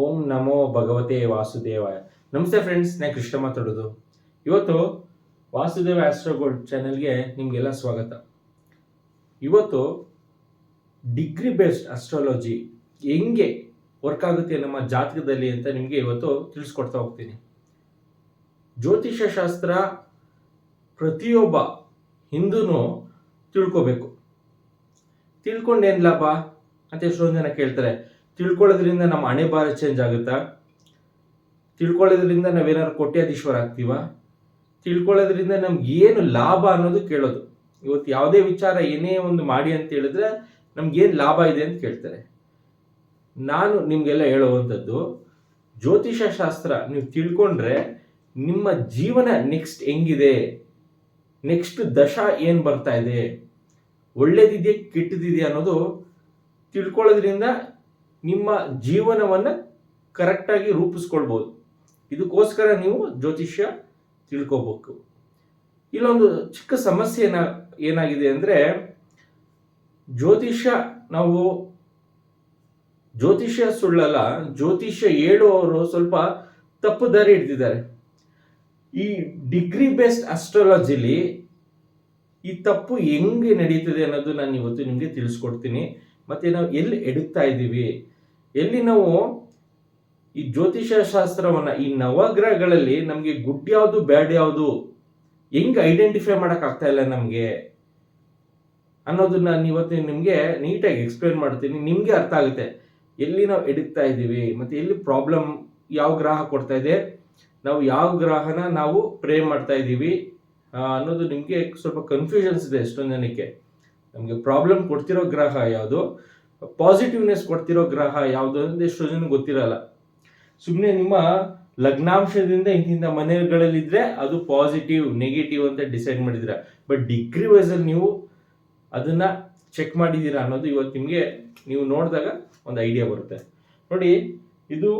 ಓಂ ನಮೋ ಭಗವತೆ ವಾಸುದೇವಾಯ. ನಮಸ್ತೆ ಫ್ರೆಂಡ್ಸ್ ನಾನು ಕೃಷ್ಣ ಮಾತಾಡೋದು. ಇವತ್ತು ವಾಸುದೇವ ಆಸ್ಟ್ರೋಗೋಲ್ಡ್ ಚಾನೆಲ್ಗೆ ನಿಮಗೆಲ್ಲ ಸ್ವಾಗತ. ಇವತ್ತು ಡಿಗ್ರಿ ಬೇಸ್ಡ್ ಅಸ್ಟ್ರಾಲಜಿ ಹೆಂಗೆ ವರ್ಕ್ ಆಗುತ್ತೆ ನಮ್ಮ ಜಾತಕದಲ್ಲಿ ಅಂತ ನಿಮಗೆ ಇವತ್ತು ತಿಳಿಸ್ಕೊಡ್ತಾ ಹೋಗ್ತೀನಿ. ಜ್ಯೋತಿಷ್ಯ ಶಾಸ್ತ್ರ ಪ್ರತಿಯೊಬ್ಬ ಹಿಂದೂ ತಿಳ್ಕೋಬೇಕು. ತಿಳ್ಕೊಂಡೇನು ಲಾಭ? ಅಂತ ಎಷ್ಟೊಂದು ಜನ ಕೇಳ್ತಾರೆ. ತಿಳ್ಕೊಳ್ಳೋದ್ರಿಂದ ನಮ್ಮ ಹಣೆ ಭಾರ ಚೇಂಜ್ ಆಗುತ್ತಾ? ತಿಳ್ಕೊಳ್ಳೋದ್ರಿಂದ ನಾವೇನಾದ್ರು ಕೋಟ್ಯಾಧೀಶ್ವರ ಆಗ್ತೀವ? ತಿಳ್ಕೊಳ್ಳೋದ್ರಿಂದ ನಮ್ಗೆ ಏನು ಲಾಭ ಅನ್ನೋದು ಕೇಳೋದು. ಇವತ್ತು ಯಾವುದೇ ವಿಚಾರ ಏನೇ ಒಂದು ಮಾಡಿ ಅಂತ ಹೇಳಿದ್ರೆ ನಮ್ಗೇನು ಲಾಭ ಇದೆ ಅಂತ ಕೇಳ್ತಾರೆ. ನಾನು ನಿಮಗೆಲ್ಲ ಹೇಳುವಂಥದ್ದು ಜ್ಯೋತಿಷ ಶಾಸ್ತ್ರ ನೀವು ತಿಳ್ಕೊಂಡ್ರೆ ನಿಮ್ಮ ಜೀವನ ನೆಕ್ಸ್ಟ್ ಹೆಂಗಿದೆ? ನೆಕ್ಸ್ಟ್ ದಶ ಏನು ಬರ್ತಾ ಇದೆ? ಒಳ್ಳೇದಿದೆಯಾ ಕೆಟ್ಟದಿದೆಯಾ ಅನ್ನೋದು ತಿಳ್ಕೊಳ್ಳೋದ್ರಿಂದ ನಿಮ್ಮ ಜೀವನವನ್ನು ಕರೆಕ್ಟಾಗಿ ರೂಪಿಸ್ಕೊಳ್ಬೋದು. ಇದಕ್ಕೋಸ್ಕರ ನೀವು ಜ್ಯೋತಿಷ್ಯ ತಿಳ್ಕೋಬೇಕು. ಇಲ್ಲೊಂದು ಚಿಕ್ಕ ಸಮಸ್ಯೆ ಏನ, ಏನಾಗಿದೆ ಅಂದರೆ, ಜ್ಯೋತಿಷ್ಯ ನಾವು, ಜ್ಯೋತಿಷ್ಯ ಸುಳ್ಳಲ್ಲ, ಜ್ಯೋತಿಷ್ಯ ಹೇಳುವವರು ಸ್ವಲ್ಪ ತಪ್ಪು ದಾರಿ ಹಿಡ್ದಿದ್ದಾರೆ. ಈ ಡಿಗ್ರಿ ಬೇಸ್ಡ್ ಅಸ್ಟ್ರಾಲಜಿಲಿ ಈ ತಪ್ಪು ಹೆಂಗೆ ನಡೀತದೆ ಅನ್ನೋದು ನಾನು ಇವತ್ತು ನಿಮಗೆ ತಿಳಿಸ್ಕೊಡ್ತೀನಿ. ಮತ್ತೆ ನಾವು ಎಲ್ಲಿ ಎಡುತ್ತಾ ಇದ್ದೀವಿ? ಎಲ್ಲಿ ನಾವು ಈ ಜ್ಯೋತಿಷ ಶಾಸ್ತ್ರವನ್ನ ಈ ನವಗ್ರಹಗಳಲ್ಲಿ ನಮಗೆ ಗುಡ್ ಯಾವುದು ಬ್ಯಾಡ್ ಯಾವುದು ಹೆಂಗ್ ಐಡೆಂಟಿಫೈ ಮಾಡಕ್ ಆಗ್ತಾ ಇಲ್ಲ ನಮಗೆ ಅನ್ನೋದನ್ನ ನಾನು ಇವತ್ತು ನಿಮಗೆ ನೀಟಾಗಿ ಎಕ್ಸ್ಪ್ಲೇನ್ ಮಾಡ್ತೀನಿ. ನಿಮಗೆ ಅರ್ಥ ಆಗುತ್ತೆ. ಎಲ್ಲಿ ನಾವು ಎಡುತ್ತಾ ಇದ್ದೀವಿ, ಮತ್ತೆ ಎಲ್ಲಿ ಪ್ರಾಬ್ಲಮ್ ಯಾವ ಗ್ರಹ ಕೊಡ್ತಾ ಇದೆ, ನಾವು ಯಾವ ಗ್ರಹನ ನಾವು ಪ್ರೇ ಮಾಡ್ತಾ ಇದ್ದೀವಿ ಅನ್ನೋದು ನಿಮಗೆ ಸ್ವಲ್ಪ ಕನ್ಫ್ಯೂಷನ್ಸ್ ಇದೆ ಎಷ್ಟೊಂದು ಜನಕ್ಕೆ. ನಮಗೆ ಪ್ರಾಬ್ಲಮ್ ಕೊಡ್ತಿರೋ ಗ್ರಹ ಯಾವುದು ಪಾಸಿಟಿವ್ನೆಸ್ ಕೊಡ್ತಿರೋ ಗ್ರಹ ಯಾವುದು ಅಂದರೆ ಎಷ್ಟೋ ಜನ ಗೊತ್ತಿರಲ್ಲ. ಸುಮ್ಮನೆ ನಿಮ್ಮ ಲಗ್ನಾಂಶದಿಂದ ಇಂತಿಂಥ ಮನೆಗಳಲ್ಲಿದ್ದರೆ ಅದು ಪಾಸಿಟಿವ್ ನೆಗೆಟಿವ್ ಅಂತ ಡಿಸೈಡ್ ಮಾಡಿದ್ದೀರಾ. ಬಟ್ ಡಿಗ್ರಿ ವೈಸಲ್ಲಿ ನೀವು ಅದನ್ನು ಚೆಕ್ ಮಾಡಿದ್ದೀರಾ ಅನ್ನೋದು ಇವತ್ತು ನಿಮಗೆ ನೀವು ನೋಡಿದಾಗ ಒಂದು ಐಡಿಯಾ ಬರುತ್ತೆ. ನೋಡಿ, ಇದು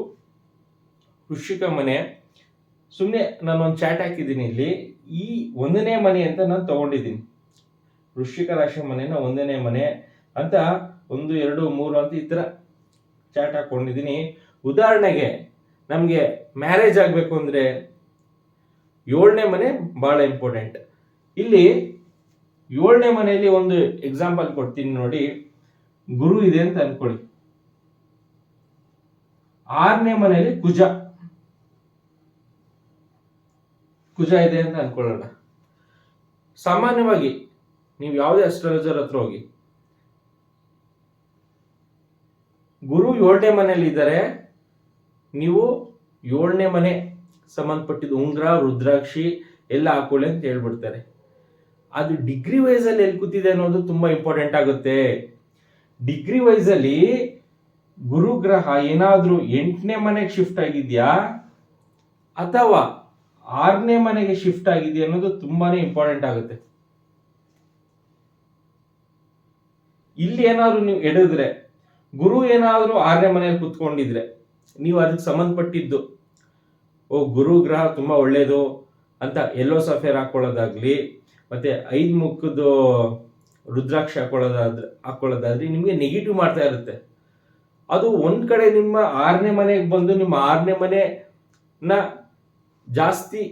ವೃಶ್ಚಿಕ ಮನೆ. ಸುಮ್ಮನೆ ನಾನು ಒಂದು ಚಾಟ್ ಹಾಕಿದ್ದೀನಿ ಇಲ್ಲಿ. ಈ ಒಂದನೇ ಮನೆ ಅಂತ ನಾನು ತಗೊಂಡಿದ್ದೀನಿ. ವೃಶ್ಚಿಕ ರಾಶಿ ಮನೆನ ಒಂದನೇ ಮನೆ ಅಂತ ಒಂದು, ಎರಡು, ಮೂರು ಅಂತ ಈ ಥರ ಚಾಟ್ ಹಾಕೊಂಡಿದ್ದೀನಿ ಉದಾಹರಣೆಗೆ ನಮಗೆ ಮ್ಯಾರೇಜ್ ಆಗಬೇಕು ಅಂದರೆ ಏಳನೇ ಮನೆ ಭಾಳ ಇಂಪಾರ್ಟೆಂಟ್ ಇಲ್ಲಿ ಏಳನೇ ಮನೆಯಲ್ಲಿ ಒಂದು ಎಕ್ಸಾಂಪಲ್ ಕೊಡ್ತೀನಿ ನೋಡಿ. ಗುರು ಇದೆ ಅಂತ ಅನ್ಕೊಳ್ಳಿ. ಆರನೇ ಮನೆಯಲ್ಲಿ ಕುಜ. ಕುಜ ಇದೆ ಅಂತ ಅನ್ಕೊಳ್ಳೋಣ. ಸಾಮಾನ್ಯವಾಗಿ ನೀವು ಯಾವುದೇ ಅಸ್ಟ್ರಾಲಜರ್ ಹತ್ರ ಹೋಗಿ ಗುರು ಏಳನೇ ಮನೆಯಲ್ಲಿ ಇದ್ದಾರೆ. ನೀವು ಏಳನೇ ಮನೆ ಸಂಬಂಧಪಟ್ಟಿದ್ದು ಉಂಗ್ರ ರುದ್ರಾಕ್ಷಿ ಎಲ್ಲ ಹಾಕೊಳ್ಳಿ ಅಂತ ಹೇಳ್ಬಿಡ್ತಾರೆ. ಅದು ಡಿಗ್ರಿ ವೈಸ್ ಅಲ್ಲಿ ಎಲ್ಲಿ ಕೂತಿದೆ ಅನ್ನೋದು ತುಂಬಾ ಇಂಪಾರ್ಟೆಂಟ್ ಆಗುತ್ತೆ. ಡಿಗ್ರಿ ವೈಸ್ ಅಲ್ಲಿ ಗುರು ಗ್ರಹ ಏನಾದ್ರೂ ಎಂಟನೇ ಮನೆಗೆ ಶಿಫ್ಟ್ ಆಗಿದ್ಯಾ? ಅಥವಾ ಆರನೇ ಮನೆಗೆ ಶಿಫ್ಟ್ ಆಗಿದೆಯಾ ಅನ್ನೋದು ತುಂಬಾನೇ ಇಂಪಾರ್ಟೆಂಟ್ ಆಗುತ್ತೆ. ಇಲ್ಲಿ ಏನಾದ್ರು ನೀವು ಎಡಿದ್ರೆ ಗುರು ಏನಾದರೂ ಆರನೇ ಮನೆಯಲ್ಲಿ ಕುತ್ಕೊಂಡಿದ್ರೆ ನೀವು ಅದಕ್ಕೆ ಸಂಬಂಧಪಟ್ಟಿದ್ದು, ಓ, ಗುರು ಗ್ರಹ ತುಂಬಾ ಒಳ್ಳೆಯದು ಅಂತ ಎಲ್ಲೋ ಸಫೇರ್ ಹಾಕೊಳ್ಳೋದಾಗ್ಲಿ, ಮತ್ತೆ ಐದು ಮುಖದ್ದು ರುದ್ರಾಕ್ಷಿ ಹಾಕೊಳ್ಳೋದಾದ್ರೆ ಹಾಕೊಳ್ಳೋದಾದ್ರೆ ನಿಮಗೆ ನೆಗೆಟಿವ್ ಮಾಡ್ತಾ ಇರುತ್ತೆ. ಅದು ಒಂದು ಕಡೆ ನಿಮ್ಮ ಆರನೇ ಮನೆಗೆ ಬಂದು ನಿಮ್ಮ ಆರನೇ ಮನೆನ ಜಾಸ್ತಿ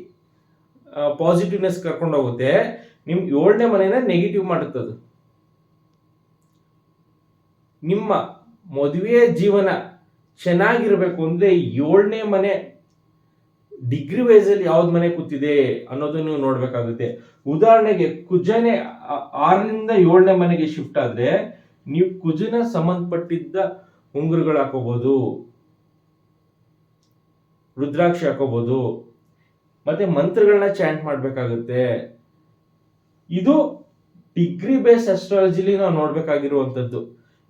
ಪಾಸಿಟಿವ್ನೆಸ್ ಕರ್ಕೊಂಡೋಗುತ್ತೆ ನಿಮ್ ಏಳನೇ ಮನೆನ ನೆಗೆಟಿವ್ ಮಾಡುತ್ತದು. ನಿಮ್ಮ ಮದುವೆ ಜೀವನ ಚೆನ್ನಾಗಿರಬೇಕು ಅಂದರೆ ಏಳನೇ ಮನೆ ಡಿಗ್ರಿ ವೈಸಲ್ಲಿ ಯಾವ್ದು ಮನೆ ಕೂತಿದೆ ಅನ್ನೋದನ್ನು ನೀವು ನೋಡ್ಬೇಕಾಗುತ್ತೆ. ಉದಾಹರಣೆಗೆ ಕುಜನೆ ಆರರಿಂದ ಏಳನೇ ಮನೆಗೆ ಶಿಫ್ಟ್ ಆದರೆ ನೀವು ಕುಜನ ಸಂಬಂಧಪಟ್ಟಿದ್ದ ಉಂಗುರಗಳು ಹಾಕೋಬಹುದು ರುದ್ರಾಕ್ಷಿ ಹಾಕೋಬಹುದು ಮತ್ತೆ ಮಂತ್ರಗಳನ್ನ ಚಾಂಟ್ ಮಾಡಬೇಕಾಗುತ್ತೆ. ಇದು ಡಿಗ್ರಿ ಬೇಸ್ ಅಸ್ಟ್ರಾಲಜಿಲಿ ನಾವು ನೋಡ್ಬೇಕಾಗಿರುವಂತದ್ದು.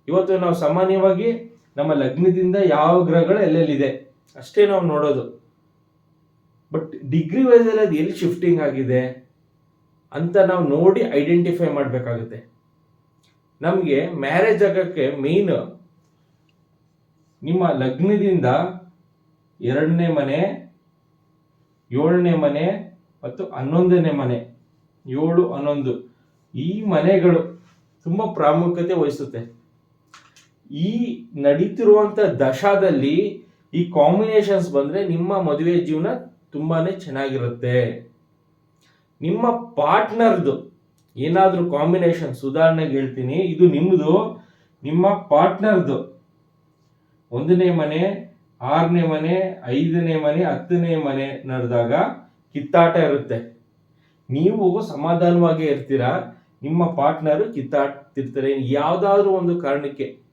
ಇವತ್ತು ನಾವು ಸಾಮಾನ್ಯವಾಗಿ ನಮ್ಮ ಲಗ್ನದಿಂದ ಯಾವ ಗ್ರಹಗಳು ಎಲ್ಲೆಲ್ಲಿದೆ? ಅಷ್ಟೇ ನಾವು ನೋಡೋದು. ಬಟ್ ಡಿಗ್ರಿ ವೈಸಲ್ಲಿ ಅದು ಎಲ್ಲಿ ಶಿಫ್ಟಿಂಗ್ ಆಗಿದೆ ಅಂತ ನಾವು ನೋಡಿ ಐಡೆಂಟಿಫೈ ಮಾಡಬೇಕಾಗುತ್ತೆ. ನಮಗೆ ಮ್ಯಾರೇಜ್ ಆಗಕ್ಕೆ ಮೇನ್ ನಿಮ್ಮ ಲಗ್ನದಿಂದ ಎರಡನೇ ಮನೆ, ಏಳನೇ ಮನೆ ಮತ್ತು ಹನ್ನೊಂದನೇ ಮನೆ, ಏಳು ಹನ್ನೊಂದು ಈ ಮನೆಗಳು ತುಂಬ ಪ್ರಾಮುಖ್ಯತೆ ವಹಿಸುತ್ತೆ. ಈ ನಡೀತಿರುವಂತ ದಶಾದಲ್ಲಿ ಈ ಕಾಂಬಿನೇಷನ್ಸ್ ಬಂದ್ರೆ ನಿಮ್ಮ ಮದುವೆ ಜೀವನ ತುಂಬಾನೇ ಚೆನ್ನಾಗಿರುತ್ತೆ. ನಿಮ್ಮ ಪಾರ್ಟ್ನರ್ದು ಏನಾದ್ರೂ ಕಾಂಬಿನೇಷನ್ ಉದಾಹರಣೆಗೆ ಹೇಳ್ತೀನಿ. ಇದು ನಿಮ್ಮದು ನಿಮ್ಮ ಪಾರ್ಟ್ನರ್ದು ಒಂದನೇ ಮನೆ, ಆರನೇ ಮನೆ, ಐದನೇ ಮನೆ, ಹತ್ತನೇ ಮನೆ ನಡೆದಾಗ ಕಿತ್ತಾಟ ಇರುತ್ತೆ. ನೀವು ಸಮಾಧಾನವಾಗಿ ಇರ್ತೀರಾ? ನಿಮ್ಮ ಪಾರ್ಟ್ನರು ಕಿತ್ತಾಡ್ತಿರ್ತಾರೆ. ಯಾವ್ದಾದ್ರು ಒಂದು ಕಾರಣಕ್ಕೆ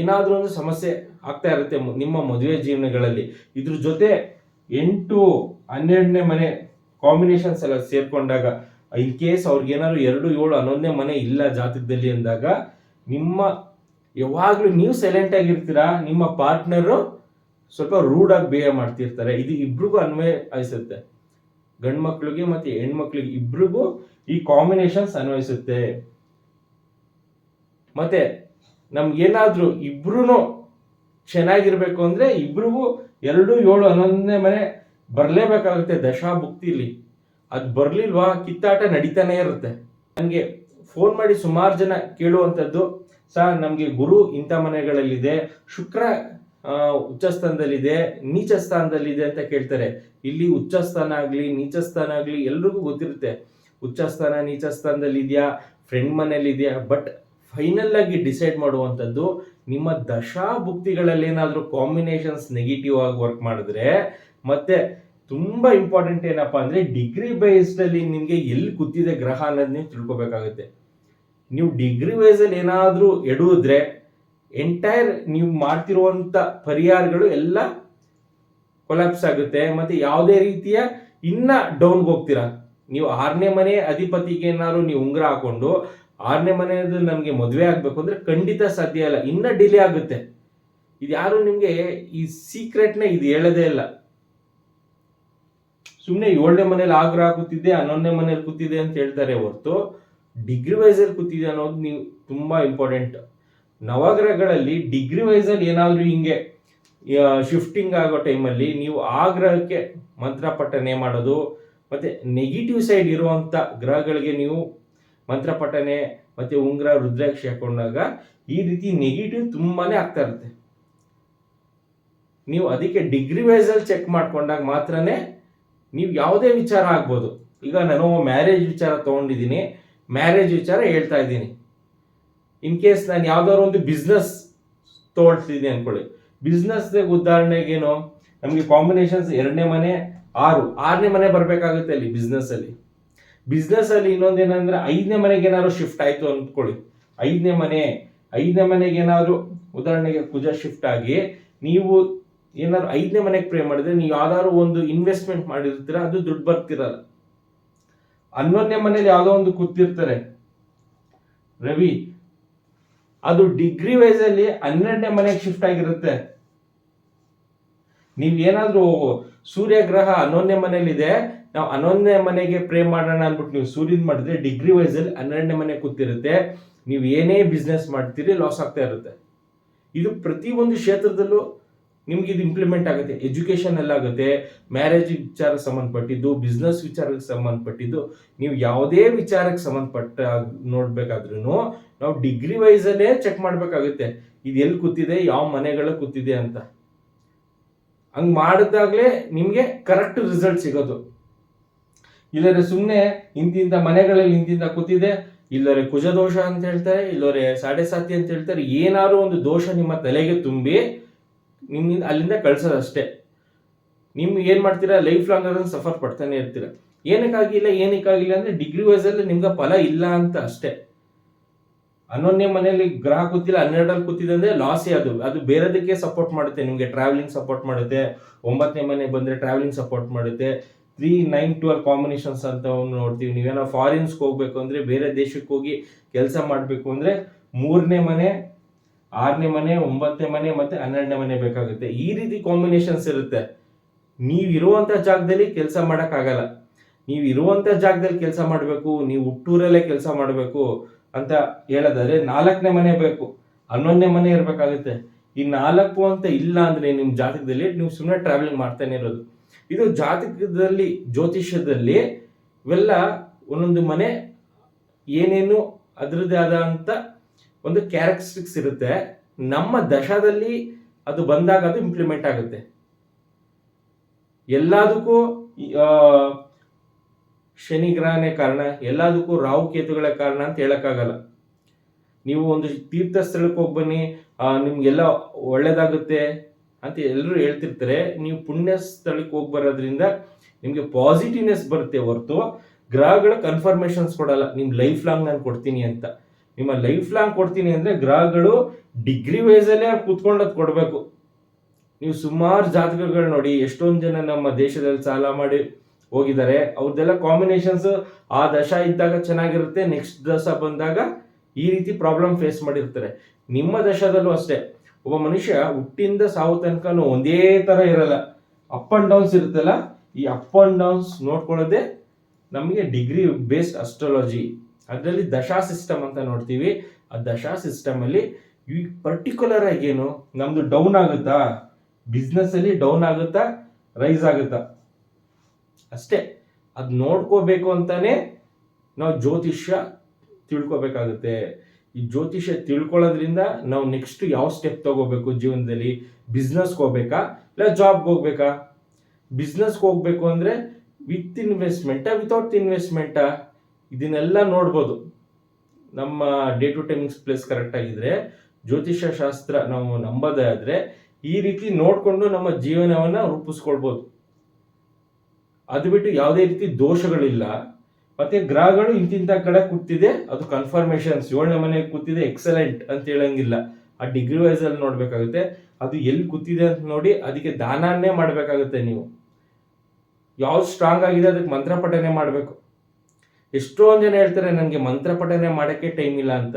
ಏನಾದ್ರೂ ಒಂದು ಸಮಸ್ಯೆ ಆಗ್ತಾ ಇರುತ್ತೆ ನಿಮ್ಮ ಮದುವೆ ಜೀವನಗಳಲ್ಲಿ. ಇದ್ರ ಜೊತೆ ಎಂಟು ಹನ್ನೆರಡನೇ ಮನೆ ಕಾಂಬಿನೇಷನ್ಸ್ ಎಲ್ಲ ಸೇರ್ಕೊಂಡಾಗ ಇನ್ ಕೇಸ್ ಅವ್ರಿಗೆ ಏನಾದ್ರು ಎರಡು, ಏಳು, ಹನ್ನೊಂದನೇ ಮನೆ ಇಲ್ಲ ಜಾತಕದಲ್ಲಿ ಅಂದಾಗ, ನಿಮ್ಮ ಯಾವಾಗಲೂ ನೀವು ಸೈಲೆಂಟ್ ಆಗಿರ್ತೀರಾ, ನಿಮ್ಮ ಪಾರ್ಟ್ನರು ಸ್ವಲ್ಪ ರೂಡ್ ಆಗಿ ಬಿಹೇವ್ ಮಾಡ್ತಿರ್ತಾರೆ. ಇದು ಇಬ್ರಿಗೂ ಅನ್ವಯಿಸುತ್ತೆ ಗಂಡು ಮಕ್ಳಿಗೆ ಮತ್ತೆ ಹೆಣ್ಮಕ್ಳಿಗೆ ಇಬ್ರಿಗೂ ಈ ಕಾಂಬಿನೇಷನ್ಸ್ ಅನ್ವಯಿಸುತ್ತೆ. ಮತ್ತೆ ನಮ್ಗೇನಾದ್ರೂ ಇಬ್ರು ಚೆನ್ನಾಗಿರ್ಬೇಕು ಅಂದ್ರೆ ಇಬ್ರಿಗೂ ಎರಡು ಏಳು ಹನ್ನೊಂದನೇ ಮನೆ ಬರಲೇಬೇಕಾಗುತ್ತೆ ದಶಾ ಭುಕ್ತಿಲಿ ಅದು ಬರಲಿಲ್ವಾ? ಕಿತ್ತಾಟ ನಡೀತಾನೆ ಇರುತ್ತೆ. ನನಗೆ ಫೋನ್ ಮಾಡಿ ಸುಮಾರು ಜನ ಕೇಳುವಂಥದ್ದು ಸರ್, ನಮಗೆ ಗುರು ಇಂಥ ಮನೆಗಳಲ್ಲಿದೆ, ಶುಕ್ರ ಉಚ್ಚ ಸ್ಥಾನದಲ್ಲಿದೆ ನೀಚ ಸ್ಥಾನದಲ್ಲಿದೆ ಅಂತ ಕೇಳ್ತಾರೆ. ಇಲ್ಲಿ ಉಚ್ಚ ಸ್ಥಾನ ಆಗಲಿ ನೀಚ ಸ್ಥಾನ ಆಗಲಿ ಎಲ್ರಿಗೂ ಗೊತ್ತಿರುತ್ತೆ. ಉಚ್ಚ ಸ್ಥಾನ ನೀಚ ಸ್ಥಾನದಲ್ಲಿ ಇದೆಯಾ ಫ್ರೆಂಡ್ ಮನೇಲಿದೆಯಾ ಬಟ್ ಫೈನಲ್ ಆಗಿ ಡಿಸೈಡ್ ಮಾಡುವಂಥದ್ದು ನಿಮ್ಮ ದಶಾ ಭುಕ್ತಿಗಳಲ್ಲಿ ಏನಾದರೂ ಕಾಂಬಿನೇಷನ್ಸ್ ನೆಗೆಟಿವ್ ಆಗಿ ವರ್ಕ್ ಮಾಡಿದ್ರೆ, ಮತ್ತೆ ತುಂಬ ಇಂಪಾರ್ಟೆಂಟ್ ಏನಪ್ಪಾ ಅಂದ್ರೆ ಡಿಗ್ರಿ ಬೇಸ್ಡ್ ಅಲ್ಲಿ ನಿಮ್ಗೆ ಎಲ್ಲಿ ಕೂತಿದೆ ಗ್ರಹ ಅನ್ನೋದು ನೀವು ತಿಳ್ಕೊಬೇಕಾಗುತ್ತೆ. ನೀವು ಡಿಗ್ರಿ ವೈಸ್ ಅಲ್ಲಿ ಏನಾದ್ರೂ ಎಡುವುದ್ರೆ ಎಂಟೈರ್ ನೀವು ಮಾಡ್ತಿರುವಂಥ ಪರಿಹಾರಗಳು ಎಲ್ಲ ಕೊಲಾಪ್ಸ್ ಆಗುತ್ತೆ. ಮತ್ತೆ ಯಾವುದೇ ರೀತಿಯ ಇನ್ನ ಡೌನ್ಗೆ ಹೋಗ್ತೀರಾ. ನೀವು ಆರನೇ ಮನೆ ಅಧಿಪತಿಗೆ ಏನಾದ್ರು ನೀವು ಉಂಗುರ ಹಾಕೊಂಡು ಆರನೇ ಮನೆಯದು ನಮಗೆ ಮದುವೆ ಆಗಬೇಕು ಅಂದರೆ ಖಂಡಿತ ಸಾಧ್ಯ ಇಲ್ಲ. ಇನ್ನೂ ಡಿಲೇ ಆಗುತ್ತೆ. ಇದು ಯಾರು ನಿಮಗೆ ಈ ಸೀಕ್ರೆಟ್ನ ಇದು ಹೇಳೋದೇ ಇಲ್ಲ. ಸುಮ್ಮನೆ ಏಳನೇ ಮನೇಲಿ ಆಗ್ರಹ ಕೂತಿದ್ದೆ ಕೂತಿದೆ ಹನ್ನೊಂದನೇ ಮನೇಲಿ ಕೂತಿದೆ ಅಂತ ಹೇಳ್ತಾರೆ ಹೊರತು ಡಿಗ್ರಿ ವೈಸಲ್ಲಿ ಕೂತಿದೆ ಅನ್ನೋದು ನೀವು ತುಂಬ ಇಂಪಾರ್ಟೆಂಟ್ ನವಗ್ರಹಗಳಲ್ಲಿ ಡಿಗ್ರಿ ವೈಸಲ್ಲಿ ಏನಾದರೂ ಹಿಂಗೆ ಶಿಫ್ಟಿಂಗ್ ಆಗೋ ಟೈಮಲ್ಲಿ ನೀವು ಆ ಗ್ರಹಕ್ಕೆ ಮಂತ್ರ ಪಠನೆ ಮಾಡೋದು, ಮತ್ತು ನೆಗೆಟಿವ್ ಸೈಡ್ ಇರುವಂಥ ಗ್ರಹಗಳಿಗೆ ನೀವು ಮಂತ್ರ ಮತ್ತು ಉಂಗ್ರ, ರುದ್ರಾಕ್ಷಿ ಹಾಕೊಂಡಾಗ ಈ ರೀತಿ ನೆಗೆಟಿವ್ ತುಂಬಾನೇ ಆಗ್ತಾ ಇರುತ್ತೆ. ನೀವು ಅದಕ್ಕೆ ಡಿಗ್ರಿ ವೈಸಲ್ಲಿ ಚೆಕ್ ಮಾಡ್ಕೊಂಡಾಗ ಮಾತ್ರನೇ ನೀವು ಯಾವುದೇ ವಿಚಾರ ಆಗ್ಬೋದು. ಈಗ ನಾನು ಮ್ಯಾರೇಜ್ ವಿಚಾರ ತಗೊಂಡಿದ್ದೀನಿ. ಮ್ಯಾರೇಜ್ ವಿಚಾರ ಹೇಳ್ತಾ ಇದ್ದೀನಿ. ಇನ್ ಕೇಸ್ ನಾನು ಯಾವ್ದಾದ್ರು ಒಂದು ಬಿಸ್ನೆಸ್ ತಗೊಳ್ತಿದ್ದೀನಿ ಅನ್ಕೊಳ್ಳಿ. ಬಿಸ್ನೆಸ್ ಉದಾಹರಣೆಗೇನು ನಮಗೆ ಕಾಂಬಿನೇಷನ್ಸ್ ಎರಡನೇ ಮನೆ, ಆರು. ಆರನೇ ಮನೆ ಬರಬೇಕಾಗುತ್ತೆ ಅಲ್ಲಿ ಬಿಸ್ನೆಸ್ ಅಲ್ಲಿ. ಬಿಸ್ನೆಸ್ ಅಲ್ಲಿ ಇನ್ನೊಂದೇನಂದ್ರೆ ಐದನೇ ಮನೆಗೆ ಏನಾದ್ರು ಶಿಫ್ಟ್ ಆಯ್ತು ಅಂದ್ಕೊಳ್ಳಿ. ಐದನೇ ಮನೆ, ಐದನೇ ಮನೆಗೆ ಏನಾದ್ರು ಉದಾಹರಣೆಗೆ ಕುಜ ಶಿಫ್ಟ್ ಆಗಿ ನೀವು ಏನಾದ್ರು ಐದನೇ ಮನೆಗೆ ಪ್ರೇ ಮಾಡಿದ್ರೆ ನೀವು ಯಾವ್ದಾದ್ರು ಒಂದು ಇನ್ವೆಸ್ಟ್ಮೆಂಟ್ ಮಾಡಿರ್ತೀರ, ಅದು ದುಡ್ಡು ಬರ್ತಿರಲ್ಲ. ಹನ್ನೊಂದನೇ ಮನೇಲಿ ಯಾವುದೋ ಒಂದು ಕೂತಿರ್ತಾರೆ. ರವಿ, ಅದು ಡಿಗ್ರಿ ವೈಸ್ ಅಲ್ಲಿ ಹನ್ನೆರಡನೇ ಮನೆಗೆ ಶಿಫ್ಟ್ ಆಗಿರುತ್ತೆ. ನೀವು ಏನಾದ್ರೂ ಸೂರ್ಯ ಗ್ರಹ ಹನ್ನೊಂದನೇ ಮನೇಲಿದೆ ನಾವು ಹನ್ನೊಂದನೇ ಮನೆಗೆ ಪ್ರೇ ಮಾಡೋಣ ಅಂದ್ಬಿಟ್ಟು ನೀವು ಸೂರ್ಯನ್ ಮಾಡಿದ್ರೆ ಡಿಗ್ರಿ ವೈಸ್ ಅಲ್ಲಿ ಹನ್ನೆರಡನೇ ಮನೆ ಕೂತಿರುತ್ತೆ. ನೀವು ಏನೇ ಬಿಸ್ನೆಸ್ ಮಾಡ್ತೀರಿ ಲಾಸ್ ಆಗ್ತಾ ಇರುತ್ತೆ. ಇದು ಪ್ರತಿ ಒಂದು ಕ್ಷೇತ್ರದಲ್ಲೂ ನಿಮ್ಗೆ ಇದು ಇಂಪ್ಲಿಮೆಂಟ್ ಆಗುತ್ತೆ. ಎಜುಕೇಶನ್ ಅಲ್ಲಿ ಆಗುತ್ತೆ ಮ್ಯಾರೇಜ್ ವಿಚಾರಕ್ಕೆ ಸಂಬಂಧಪಟ್ಟಿದ್ದು ಬಿಸ್ನೆಸ್ ವಿಚಾರಕ್ಕೆ ಸಂಬಂಧಪಟ್ಟಿದ್ದು, ನೀವು ಯಾವುದೇ ವಿಚಾರಕ್ಕೆ ಸಂಬಂಧಪಟ್ಟ ನೋಡ್ಬೇಕಾದ್ರೂ ನಾವು ಡಿಗ್ರಿ ವೈಸ್ ಅಲ್ಲೇ ಚೆಕ್ ಮಾಡಬೇಕಾಗುತ್ತೆ. ಇದು ಎಲ್ಲಿ ಕೂತಿದೆ, ಯಾವ ಮನೆಗಳ ಕೂತಿದೆ ಅಂತ. ಹಂಗ್ ಮಾಡಿದಾಗ್ಲೇ ನಿಮಗೆ ಕರೆಕ್ಟ್ ರಿಸಲ್ಟ್ ಸಿಗೋದು. ಇಲ್ಲರೆ ಸುಮ್ಮನೆ ಇಂತಿಂತ ಮನೆಗಳಲ್ಲಿ ಇಂತಿಂತ ಕೂತಿದೆ, ಇಲ್ಲರೆ ಕುಜದೋಷ ಅಂತ ಹೇಳ್ತಾರೆ, ಇಲ್ಲರೆ ಸಾಡೆ ಸಾತಿ ಅಂತ ಹೇಳ್ತಾರೆ, ಏನಾದ್ರು ಒಂದು ದೋಷ ನಿಮ್ಮ ತಲೆಗೆ ತುಂಬಿ ನಿಮ್ಮಿಂದ ಅಲ್ಲಿಂದ ಕಳ್ಸೋದಷ್ಟೇ. ನಿಮ್ ಏನ್ ಮಾಡ್ತೀರಾ? ಲೈಫ್ ಲಾಂಗ್ ಅದನ್ನು ಸಫರ್ ಪಡ್ತಾನೆ ಇರ್ತೀರಾ? ಏನಕ್ಕಾಗಿಲ್ಲ ಏನಕ್ಕಾಗಿಲ್ಲ ಅಂದ್ರೆ ಡಿಗ್ರಿ ವೈಸ್ ಅಲ್ಲಿ ನಿಮ್ಗೆ ಫಲ ಇಲ್ಲ ಅಂತ ಅಷ್ಟೇ. ಹನ್ನೊಂದನೇ ಮನೆಯಲ್ಲಿ ಗ್ರಹ ಕೂತಿಲ್ಲ, ಹನ್ನೆರಡಲ್ಲಿ ಕೂತಿದೆ ಅಂದ್ರೆ ಲಾಸೇ ಅದು. ಅದು ಬೇರೆದಕ್ಕೆ ಸಪೋರ್ಟ್ ಮಾಡುತ್ತೆ. ನಿಮ್ಗೆ ಟ್ರಾವೆಲಿಂಗ್ ಸಪೋರ್ಟ್ ಮಾಡುತ್ತೆ. ಒಂಬತ್ತನೇ ಮನೆ ಬಂದ್ರೆ ಟ್ರಾವೆಲಿಂಗ್ ಸಪೋರ್ಟ್ ಮಾಡುತ್ತೆ. ತ್ರೀ ನೈನ್ ಟ್ವೆಲ್ ಕಾಂಬಿನೇಷನ್ಸ್ ಅಂತ ನೋಡ್ತೀವಿ. ನೀವೇನೋ ಫಾರಿನ್ಸ್ಗೆ ಹೋಗ್ಬೇಕು ಅಂದರೆ ಬೇರೆ ದೇಶಕ್ಕೆ ಹೋಗಿ ಕೆಲಸ ಮಾಡಬೇಕು ಅಂದರೆ ಮೂರನೇ ಮನೆ, ಆರನೇ ಮನೆ, ಒಂಬತ್ತನೇ ಮನೆ ಮತ್ತು ಹನ್ನೆರಡನೇ ಮನೆ ಬೇಕಾಗುತ್ತೆ. ಈ ರೀತಿ ಕಾಂಬಿನೇಷನ್ಸ್ ಇರುತ್ತೆ. ನೀವು ಇರುವಂಥ ಜಾಗದಲ್ಲಿ ಕೆಲಸ ಮಾಡೋಕ್ಕಾಗಲ್ಲ ನೀವು ಇರುವಂಥ ಜಾಗದಲ್ಲಿ ಕೆಲಸ ಮಾಡಬೇಕು, ನೀವು ಹುಟ್ಟೂರಲ್ಲೇ ಕೆಲಸ ಮಾಡಬೇಕು ಅಂತ ಹೇಳೋದಾದ್ರೆ ನಾಲ್ಕನೇ ಮನೆ ಬೇಕು. ಹನ್ನೊಂದನೇ ಮನೆ ಇರಬೇಕಾಗುತ್ತೆ. ಈ ನಾಲ್ಕು ಅಂತ ಇಲ್ಲ ಅಂದರೆ ನಿಮ್ಮ ಜಾತಕದಲ್ಲಿ ನೀವು ಸುಮ್ಮನೆ ಟ್ರಾವೆಲಿಂಗ್ ಮಾಡ್ತಾನೆ ಇರೋದು. ಇದು ಜಾತಕದಲ್ಲಿ, ಜ್ಯೋತಿಷ್ಯದಲ್ಲಿ ಇವೆಲ್ಲ ಒಂದೊಂದು ಮನೆ ಏನೇನು ಅದರದ್ದೇ ಆದಂಥ ಒಂದು ಕ್ಯಾರೆಕ್ಟರಿಸ್ಟಿಕ್ಸ್ ಇರುತ್ತೆ. ನಮ್ಮ ದಶದಲ್ಲಿ ಅದು ಬಂದಾಗ ಅದು ಇಂಪ್ಲಿಮೆಂಟ್ ಆಗುತ್ತೆ. ಎಲ್ಲದಕ್ಕೂ ಶನಿ ಗ್ರಹನೇ ಕಾರಣ, ಎಲ್ಲದಕ್ಕೂ ರಾಹು ಕೇತುಗಳ ಕಾರಣ ಅಂತ ಹೇಳಕ್ಕಾಗಲ್ಲ. ನೀವು ಒಂದು ತೀರ್ಥಸ್ಥಳಕ್ಕೆ ಹೋಗಿ ಬನ್ನಿ ನಿಮ್ಗೆಲ್ಲ ಒಳ್ಳೇದಾಗುತ್ತೆ. ಅಂತ ಎಲ್ಲರೂ ಹೇಳ್ತಿರ್ತಾರೆ, ನೀವು ಪುಣ್ಯ ಸ್ಥಳಕ್ಕೆ ಹೋಗಿ ಬರೋದ್ರಿಂದ ನಿಮಗೆ ಪಾಸಿಟಿವ್ನೆಸ್ ಬರುತ್ತೆ ಹೊರತು. ಗ್ರಹಗಳ ಕನ್ಫರ್ಮೇಷನ್ಸ್ ಕೊಡಲ್ಲ ನಿಮ್ಮ ಲೈಫ್ ಲಾಂಗ್ ನಾನು ಕೊಡ್ತೀನಿ ಅಂತ. ನಿಮ್ಮ ಲೈಫ್ ಲಾಂಗ್ ಕೊಡ್ತೀನಿ ಅಂದರೆ ಗ್ರಹಗಳು ಡಿಗ್ರಿ ವೈಸಲ್ಲೇ ಕೂತ್ಕೊಂಡದ್ ಕೊಡಬೇಕು. ನೀವು ಸುಮಾರು ಜಾತಕಗಳು ನೋಡಿ, ಎಷ್ಟೊಂದು ಜನ ನಮ್ಮ ದೇಶದಲ್ಲಿ ಸಾಲ ಮಾಡಿ ಹೋಗಿದ್ದಾರೆ. ಅವ್ರದ್ದೆಲ್ಲ ಕಾಂಬಿನೇಷನ್ಸ್ ಆ ದಶ ಇದ್ದಾಗ ಚೆನ್ನಾಗಿರುತ್ತೆ ನೆಕ್ಸ್ಟ್ ದಶ ಬಂದಾಗ ಈ ರೀತಿ ಪ್ರಾಬ್ಲಮ್ ಫೇಸ್ ಮಾಡಿರ್ತಾರೆ. ನಿಮ್ಮ ದಶದಲ್ಲೂ ಅಷ್ಟೇ. ಒಬ್ಬ ಮನುಷ್ಯ ಹುಟ್ಟಿಂದ ಸಾವು ತನಕನೂ ಒಂದೇ ತರ ಇರಲ್ಲ. ಅಪ್ ಅಂಡ್ ಡೌನ್ಸ್ ಇರುತ್ತಲ್ಲ, ಈ ಅಪ್ ಅಂಡ್ ಡೌನ್ಸ್ ನೋಡ್ಕೊಳ್ಳೋದೇ ನಮಗೆ ಡಿಗ್ರಿ ಬೇಸ್ಡ್ ಅಸ್ಟ್ರಾಲಜಿ ಅದರಲ್ಲಿ ದಶಾ ಸಿಸ್ಟಮ್ ಅಂತ ನೋಡ್ತೀವಿ. ಆ ದಶಾ ಸಿಸ್ಟಮಲ್ಲಿ ಈ ಪರ್ಟಿಕ್ಯುಲರ್ ಆಗಿ ಏನು, ನಮ್ದು ಡೌನ್ ಆಗುತ್ತಾ? ಬಿಸ್ನೆಸ್ಸಲ್ಲಿ ಡೌನ್ ಆಗುತ್ತಾ? ರೈಸ್ ಆಗುತ್ತಾ? ಅಷ್ಟೇ. ಅದು ನೋಡ್ಕೋಬೇಕು ಅಂತಾನೆ ನಾವು ಜ್ಯೋತಿಷ್ಯ ತಿಳ್ಕೊಬೇಕಾಗುತ್ತೆ. ಈ ಜ್ಯೋತಿಷ್ಯ ತಿಳ್ಕೊಳ್ಳೋದ್ರಿಂದ ನಾವು ನೆಕ್ಸ್ಟ್ ಯಾವ ಸ್ಟೆಪ್ ತಗೋಬೇಕು ಜೀವನದಲ್ಲಿ? ಬಿಸ್ನೆಸ್ಗೆ ಹೋಗ್ಬೇಕಾ? ಇಲ್ಲ ಜಾಬ್ಗೆ ಹೋಗ್ಬೇಕಾ? ಬಿಸ್ನೆಸ್ಗೆ ಹೋಗ್ಬೇಕು ಅಂದ್ರೆ ವಿತ್ ಇನ್ವೆಸ್ಟ್ಮೆಂಟಾ ವಿತೌಟ್ ಇನ್ವೆಸ್ಟ್ಮೆಂಟಾ ಇದನ್ನೆಲ್ಲ ನೋಡ್ಬೋದು. ನಮ್ಮ day to timings place correct ಆಗಿದ್ರೆ, ಜ್ಯೋತಿಷ್ಯ ಶಾಸ್ತ್ರ ನಾವು ನಂಬೋದೇ ಆದರೆ ಈ ರೀತಿ ನೋಡಿಕೊಂಡು ನಮ್ಮ ಜೀವನವನ್ನ ರೂಪಿಸ್ಕೊಳ್ಬೋದು. ಅದು ಬಿಟ್ಟು ಯಾವುದೇ ರೀತಿ ದೋಷಗಳಿಲ್ಲ. ಮತ್ತೆ ಗ್ರಹಗಳು ಇಂತಿಂತ ಕಡೆ ಕೂತಿದೆ, ಅದು ಕನ್ಫರ್ಮೇಶನ್ಸ್ ಏಳನೇ ಮನೆ ಕೂತಿದೆ ಎಕ್ಸಲೆಂಟ್ ಅಂತ ಹೇಳಂಗಿಲ್ಲ. ಆ ಡಿಗ್ರಿ ವೈಸ್ ಅಲ್ಲಿ ನೋಡ್ಬೇಕಾಗುತ್ತೆ, ಅದು ಎಲ್ಲಿ ಕೂತಿದೆ ಅಂತ ನೋಡಿ ಅದಕ್ಕೆ ದಾನನೇ ಮಾಡ್ಬೇಕಾಗುತ್ತೆ ನೀವು. ಯಾವ್ದು ಸ್ಟ್ರಾಂಗ್ ಆಗಿದೆ ಅದಕ್ಕೆ ಮಂತ್ರ ಪಠನೆ ಮಾಡಬೇಕು. ಎಷ್ಟೊಂದು ಜನ ಹೇಳ್ತಾರೆ, ನನಗೆ ಮಂತ್ರ ಪಠನೆ ಮಾಡೋಕ್ಕೆ ಟೈಮ್ ಇಲ್ಲ ಅಂತ.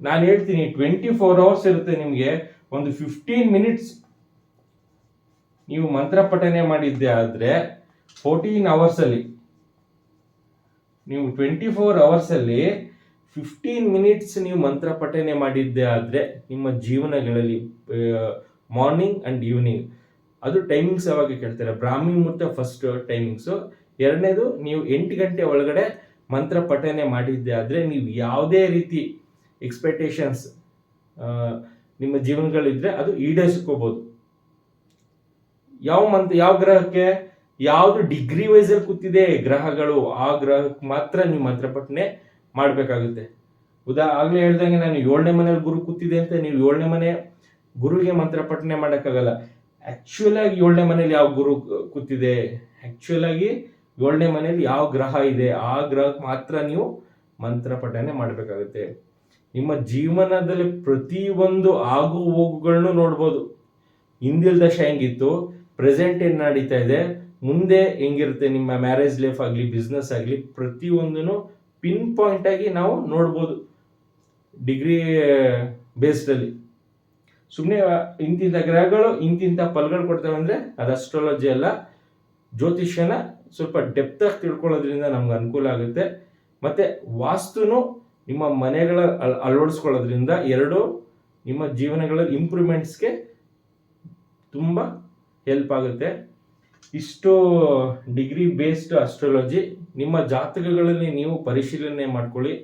ನಾನು ಹೇಳ್ತೀನಿ ಟ್ವೆಂಟಿ ಫೋರ್ ಅವರ್ಸ್ ಇರುತ್ತೆ ನಿಮಗೆ, ಒಂದು ಫಿಫ್ಟೀನ್ ಮಿನಿಟ್ಸ್ ನೀವು ಮಂತ್ರ ಪಠನೆ ಮಾಡಿದ್ದೆ ಆದರೆ ಫೋರ್ಟೀನ್ ಅವರ್ಸ್ ಅಲ್ಲಿ ನೀವು ಟ್ವೆಂಟಿ ಫೋರ್ ಅವರ್ಸಲ್ಲಿ ಫಿಫ್ಟೀನ್ ಮಿನಿಟ್ಸ್ ನೀವು ಮಂತ್ರ ಪಠನೆ ಮಾಡಿದ್ದೆ ಆದರೆ ನಿಮ್ಮ ಜೀವನಗಳಲ್ಲಿ ಮಾರ್ನಿಂಗ್ ಆ್ಯಂಡ್ ಈವ್ನಿಂಗ್ ಅದು ಟೈಮಿಂಗ್ಸ್ ಯಾವಾಗ ಕೇಳ್ತಾರೆ? ಬ್ರಾಹ್ಮಿ ಮುಹೂರ್ತ ಫಸ್ಟ್ ಟೈಮಿಂಗ್ಸು ಎರಡನೇದು ನೀವು ಎಂಟು ಗಂಟೆ ಒಳಗಡೆ ಮಂತ್ರ ಪಠನೆ ಮಾಡಿದ್ದೆ ಆದರೆ ನೀವು ಯಾವುದೇ ರೀತಿ ಎಕ್ಸ್ಪೆಕ್ಟೇಷನ್ಸ್ ನಿಮ್ಮ ಜೀವನಗಳಿದ್ರೆ ಅದು ಈಡೇರಿಸ್ಕೋಬೋದು. ಯಾವ ಮಂತ್ ಯಾವ ಗ್ರಹಕ್ಕೆ? ಯಾವುದು ಡಿಗ್ರಿ ವೈಸಲ್ಲಿ ಕೂತಿದೆ ಗ್ರಹಗಳು, ಆ ಗ್ರಹಕ್ಕೆ ಮಾತ್ರ ನೀವು ಮಂತ್ರ ಪಠನೆ ಮಾಡಬೇಕಾಗುತ್ತೆ. ಉದಾ, ಆಗ್ಲೇ ಹೇಳ್ದಂಗೆ ನಾನು ಏಳನೇ ಮನೆಯಲ್ಲಿ ಗುರು ಕೂತಿದೆ ಅಂತ ನೀವು ಏಳನೇ ಮನೆ ಗುರುಗೆ ಮಂತ್ರ ಪಠನೆ ಮಾಡೋಕ್ಕಾಗಲ್ಲ. ಆಕ್ಚುಯಲ್ ಆಗಿ ಏಳನೇ ಮನೇಲಿ ಯಾವ ಗುರು ಕೂತಿದೆ? ಆಕ್ಚುಯಲ್ ಆಗಿ ಏಳನೇ ಮನೇಲಿ ಯಾವ ಗ್ರಹ ಇದೆ? ಆ ಗ್ರಹಕ್ಕೆ ಮಾತ್ರ ನೀವು ಮಂತ್ರ ಪಠನೆ ಮಾಡಬೇಕಾಗುತ್ತೆ. ನಿಮ್ಮ ಜೀವನದಲ್ಲಿ ಪ್ರತಿಯೊಂದು ಆಗು ಹೋಗುಗಳನ್ನು ನೋಡ್ಬೋದು. ಹಿಂದಿಲ್ ದಶ ಹೆಂಗಿತ್ತು? ಪ್ರೆಸೆಂಟ್ ಏನು ನಡೀತಾ ಇದೆ? ಮುಂದೆ ಹೆಂಗಿರುತ್ತೆ ನಿಮ್ಮ ಮ್ಯಾರೇಜ್ ಲೈಫ್ ಆಗಲಿ ಬಿಸ್ನೆಸ್ ಆಗಲಿ, ಪ್ರತಿಯೊಂದನ್ನು ಪಿನ್ ಪಾಯಿಂಟ್ ಆಗಿ ನಾವು ನೋಡ್ಬೋದು. ಡಿಗ್ರಿ ಬೇಸ್ಡಲ್ಲಿ ಸುಮ್ಮನೆ ಇಂತಿಂಥ ಗ್ರಹಗಳು ಇಂತಿಂಥ ಫಲಗಳು ಕೊಡ್ತವೆ ಅಂದರೆ ಅದು ಅಸ್ಟ್ರಾಲಜಿ ಅಲ್ಲ. ಜ್ಯೋತಿಷ್ಯನ ಸ್ವಲ್ಪ ಡೆಪ್ತ್ ಆಗಿ ತಿಳ್ಕೊಳ್ಳೋದ್ರಿಂದ ನಮ್ಗೆ ಅನುಕೂಲ ಆಗುತ್ತೆ. ಮತ್ತು ವಾಸ್ತುನು ನಿಮ್ಮ ಮನೆಗಳ ಅಳ್, ಅಳವಡಿಸ್ಕೊಳ್ಳೋದ್ರಿಂದ ಎರಡು ನಿಮ್ಮ ಜೀವನಗಳ ಇಂಪ್ರೂವ್ಮೆಂಟ್ಸ್ಗೆ ತುಂಬ ಹೆಲ್ಪ್ ಆಗುತ್ತೆ. ಇಷ್ಟು ಡಿಗ್ರಿ ಬೇಸ್ಡ್ ಅಸ್ಟ್ರಾಲಜಿ ನಿಮ್ಮ ಜಾತಕಗಳಲ್ಲಿ ನೀವು ಪರಿಶೀಲನೆ ಮಾಡ್ಕೊಳ್ಳಿ.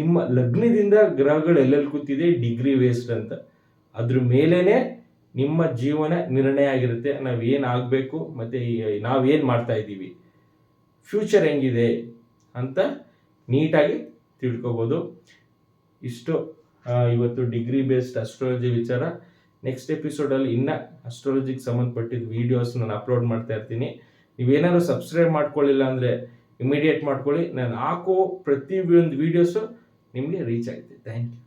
ನಿಮ್ಮ ಲಗ್ನದಿಂದ ಗ್ರಹಗಳು ಎಲ್ಲೆಲ್ಲಿ ಕೂತಿದೆ? ಡಿಗ್ರಿ ವೇಸ್ಟ್ ಅಂತ. ಅದ್ರ ಮೇಲೇನೆ ನಿಮ್ಮ ಜೀವನ ನಿರ್ಣಯ ಆಗಿರುತ್ತೆ. ನಾವು ಏನು ಆಗಬೇಕು ಮತ್ತು ನಾವೇನು ಮಾಡ್ತಾ ಇದ್ದೀವಿ? ಫ್ಯೂಚರ್ ಹೆಂಗಿದೆ ಅಂತ ನೀಟಾಗಿ ತಿಳ್ಕೊಬೋದು. ಇಷ್ಟು ಇವತ್ತು ಡಿಗ್ರಿ ಬೇಸ್ಡ್ ಅಸ್ಟ್ರಾಲಜಿ ವಿಚಾರ. ನೆಕ್ಸ್ಟ್ ಎಪಿಸೋಡಲ್ಲಿ ಇನ್ನೂ ಅಸ್ಟ್ರಾಲಜಿಗೆ ಸಂಬಂಧಪಟ್ಟಿದ್ದ ವೀಡಿಯೋಸ್ ನಾನು ಅಪ್ಲೋಡ್ ಮಾಡ್ತಾ ಇರ್ತೀನಿ. ನೀವೇನಾದ್ರು ಸಬ್ಸ್ಕ್ರೈಬ್ ಮಾಡ್ಕೊಳ್ಳಿಲ್ಲ ಅಂದರೆ ಇಮಿಡಿಯೇಟ್ ಮಾಡ್ಕೊಳ್ಳಿ. ನಾನು ಹಾಕೋ ಪ್ರತಿ ಒಂದು ವೀಡಿಯೋಸು ನಿಮಗೆ ರೀಚ್ ಆಗುತ್ತೆ. Thank you